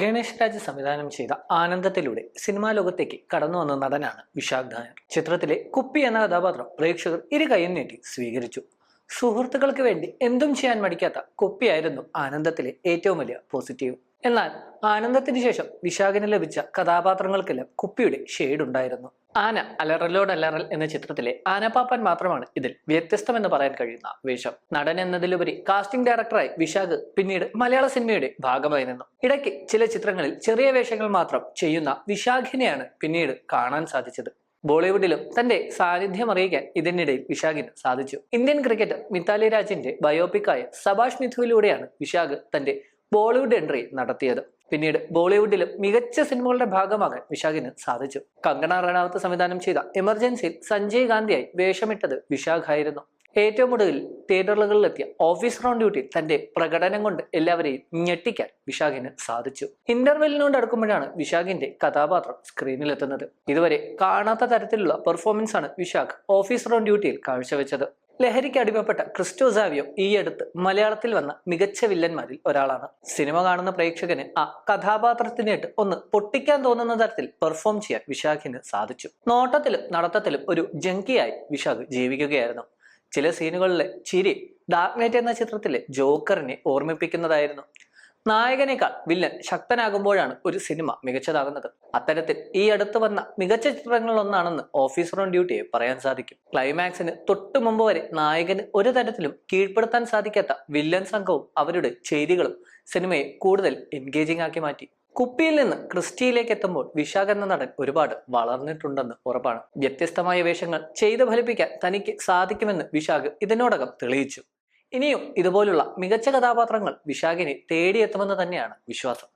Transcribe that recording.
ഗണേഷ് രാജ് സംവിധാനം ചെയ്ത ആനന്ദത്തിലൂടെ സിനിമാ ലോകത്തേക്ക് കടന്നു വന്ന നടനാണ് വിശാഖ് ധായർ ചിത്രത്തിലെ കുപ്പി എന്ന കഥാപാത്രം പ്രേക്ഷകർ ഇരു കൈയും നീട്ടി സ്വീകരിച്ചു. സുഹൃത്തുക്കൾക്ക് വേണ്ടി എന്തും ചെയ്യാൻ മടിക്കാത്ത കുപ്പിയായിരുന്നു ആനന്ദത്തിലെ ഏറ്റവും വലിയ പോസിറ്റീവ്. എന്നാൽ ആനന്ദത്തിന് ശേഷം വിശാഖിന് ലഭിച്ച കഥാപാത്രങ്ങൾക്കെല്ലാം കുപ്പിയുടെ ഷെയ്ഡ് ഉണ്ടായിരുന്നു. ആന അലറലോട് അലറൽ എന്ന ചിത്രത്തിലെ ആനപ്പാപ്പൻ മാത്രമാണ് ഇതിൽ വ്യത്യസ്തമെന്ന് പറയാൻ കഴിയുന്ന വേഷം. നടൻ എന്നതിലുപരി കാസ്റ്റിംഗ് ഡയറക്ടറായി വിശാഖ് പിന്നീട് മലയാള സിനിമയുടെ ഭാഗമായി നിന്നു. ഇടയ്ക്ക് ചില ചിത്രങ്ങളിൽ ചെറിയ വേഷങ്ങൾ മാത്രം ചെയ്യുന്ന വിശാഖിനെയാണ് പിന്നീട് കാണാൻ സാധിച്ചത്. ബോളിവുഡിലും തന്റെ സാന്നിധ്യം അറിയിക്കാൻ ഇതിനിടയിൽ വിശാഖിന് സാധിച്ചു. ഇന്ത്യൻ ക്രിക്കറ്റർ മിതാലി രാജിന്റെ ബയോപിക്കായ സഭാഷ് മിഥുവിലൂടെയാണ് വിശാഖ് തന്റെ ബോളിവുഡ് എൻട്രി നടത്തിയത്. പിന്നീട് ബോളിവുഡിലും മികച്ച സിനിമകളുടെ ഭാഗമാകാൻ വിശാഖിന് സാധിച്ചു. കങ്കണ റണാവത്ത് സംവിധാനം ചെയ്ത എമർജൻസിയിൽ സഞ്ജയ് ഗാന്ധിയായി വേഷമിട്ടത് വിശാഖായിരുന്നു. ഏറ്റവും ഒടുവിൽ തിയേറ്ററുകളിലെത്തിയ ഓഫീസ് റൗണ്ട് ഡ്യൂട്ടി തന്റെ പ്രകടനം കൊണ്ട് എല്ലാവരെയും ഞെട്ടിക്കാൻ വിശാഖിന് സാധിച്ചു. ഇന്റർവെല്ലിനോട് അടുക്കുമ്പോഴാണ് വിശാഖിന്റെ കഥാപാത്രം സ്ക്രീനിലെത്തുന്നത്. ഇതുവരെ കാണാത്ത തരത്തിലുള്ള പെർഫോമൻസ് ആണ് വിശാഖ് ഓഫീസ് റൗണ്ട് ഡ്യൂട്ടിയിൽ കാഴ്ചവെച്ചത്. ലഹരിക്ക് അടിമപ്പെട്ട ക്രിസ്റ്റോ സാവിയോ അടുത്ത് മലയാളത്തിൽ വന്ന മികച്ച വില്ലന്മാരിൽ ഒരാളാണ്. സിനിമ കാണുന്ന പ്രേക്ഷകന് ആ കഥാപാത്രത്തിനായിട്ട് ഒന്ന് പൊട്ടിക്കാൻ തോന്നുന്ന തരത്തിൽ പെർഫോം ചെയ്യാൻ വിശാഖിന് സാധിച്ചു. നോട്ടത്തിലും നടത്തത്തിലും ഒരു ജങ്കിയായി വിശാഖ് ജീവിക്കുകയായിരുന്നു. ചില സീനുകളിലെ ചിരി ഡാർക്ക് നൈറ്റ് എന്ന ചിത്രത്തിലെ ജോക്കറിനെ ഓർമ്മിപ്പിക്കുന്നതായിരുന്നു. നായകനേക്കാൾ വില്ലൻ ശക്തനാകുമ്പോഴാണ് ഒരു സിനിമ മികച്ചതാകുന്നത്. അത്തരത്തിൽ ഈ അടുത്ത് വന്ന മികച്ച ചിത്രങ്ങളിലൊന്നാണെന്ന് ഓഫീസർ ഓൺ ഡ്യൂട്ടിയെ പറയാൻ സാധിക്കും. ക്ലൈമാക്സിന് തൊട്ടു മുമ്പ് വരെ നായകന് ഒരു തരത്തിലും കീഴ്പ്പെടുത്താൻ സാധിക്കാത്ത വില്ലൻ സംഘവും അവരുടെ ചെയ്തികളും സിനിമയെ കൂടുതൽ എൻഗേജിംഗ് ആക്കി മാറ്റി. കുപ്പിയിൽ നിന്ന് ക്രിസ്റ്റിയിലേക്ക് എത്തുമ്പോൾ വിശാഖ് എന്ന നടൻ ഒരുപാട് വളർന്നിട്ടുണ്ടെന്ന് ഉറപ്പാണ്. വ്യത്യസ്തമായ വേഷങ്ങൾ ചെയ്തു ഫലിപ്പിക്കാൻ തനിക്ക് സാധിക്കുമെന്ന് വിശാഖ് ഇതിനോടകം തെളിയിച്ചു. ഇനിയും ഇതുപോലുള്ള മികച്ച കഥാപാത്രങ്ങൾ വിശാഖിനെ തേടിയെത്തുമെന്ന് തന്നെയാണ് വിശ്വാസം.